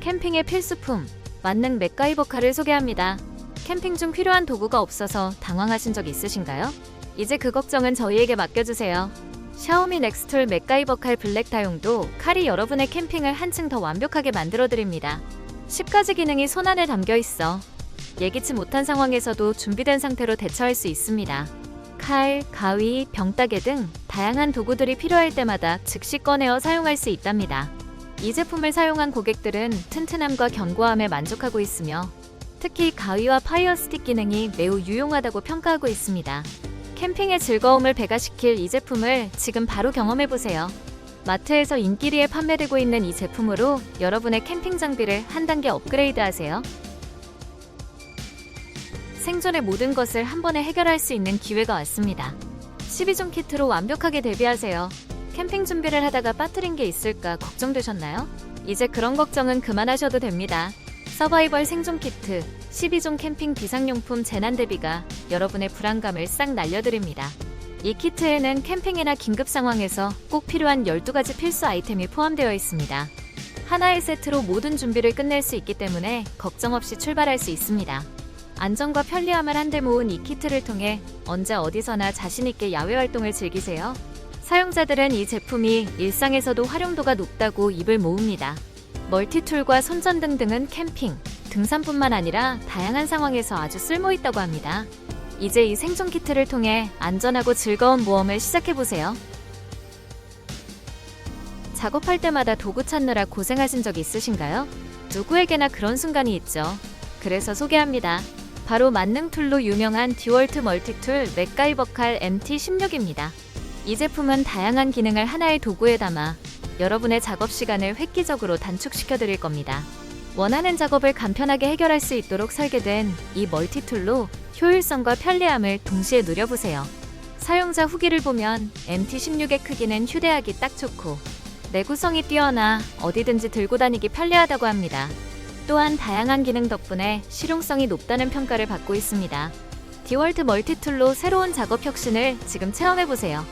캠핑의 필수품, 만능 맥가이버카를 소개합니다. 캠핑 중 필요한 도구가 없어서 당황하신 적 있으신가요? 이제 그 걱정은 저희에게 맡겨주세요. 샤오미 넥스툴 맥가이버 칼 블랙 타용도 칼이 여러분의 캠핑을 한층 더 완벽하게 만들어드립니다. 10가지 기능이 손안에 담겨 있어 예기치 못한 상황에서도 준비된 상태로 대처할 수 있습니다. 칼, 가위, 병따개 등 다양한 도구들이 필요할 때마다 즉시 꺼내어 사용할 수 있답니다. 이 제품을 사용한 고객들은 튼튼함과 견고함에 만족하고 있으며 특히 가위와 파이어 스틱 기능이 매우 유용하다고 평가하고 있습니다. 캠핑의 즐거움을 배가시킬 이 제품을 지금 바로 경험해 보세요. 마트에서 인기리에 판매되고 있는 이 제품으로 여러분의 캠핑 장비를 한 단계 업그레이드 하세요. 생존의 모든 것을 한 번에 해결할 수 있는 기회가 왔습니다. 12종 키트로 완벽하게 대비하세요. 캠핑 준비를 하다가 빠뜨린 게 있을까 걱정되셨나요? 이제 그런 걱정은 그만하셔도 됩니다. 서바이벌 생존 키트, 12종 캠핑 비상용품 재난 대비가 여러분의 불안감을 싹 날려드립니다. 이 키트에는 캠핑이나 긴급 상황에서 꼭 필요한 12가지 필수 아이템이 포함되어 있습니다. 하나의 세트로 모든 준비를 끝낼 수 있기 때문에 걱정 없이 출발할 수 있습니다. 안전과 편리함을 한데 모은 이 키트를 통해 언제 어디서나 자신있게 야외 활동을 즐기세요. 사용자들은 이 제품이 일상에서도 활용도가 높다고 입을 모읍니다. 멀티툴과 손전등 등은 캠핑, 등산뿐만 아니라 다양한 상황에서 아주 쓸모있다고 합니다. 이제 이 생존 키트를 통해 안전하고 즐거운 모험을 시작해보세요. 작업할 때마다 도구 찾느라 고생하신 적 있으신가요? 누구에게나 그런 순간이 있죠. 그래서 소개합니다. 바로 만능 툴로 유명한 듀얼트 멀티툴 맥가이버 칼 MT16입니다. 이 제품은 다양한 기능을 하나의 도구에 담아 여러분의 작업 시간을 획기적으로 단축시켜 드릴 겁니다. 원하는 작업을 간편하게 해결할 수 있도록 설계된 이 멀티툴로 효율성과 편리함을 동시에 누려보세요. 사용자 후기를 보면 MT16의 크기는 휴대하기 딱 좋고 내구성이 뛰어나 어디든지 들고 다니기 편리하다고 합니다. 또한 다양한 기능 덕분에 실용성이 높다는 평가를 받고 있습니다. 디월트 멀티툴로 새로운 작업 혁신을 지금 체험해보세요.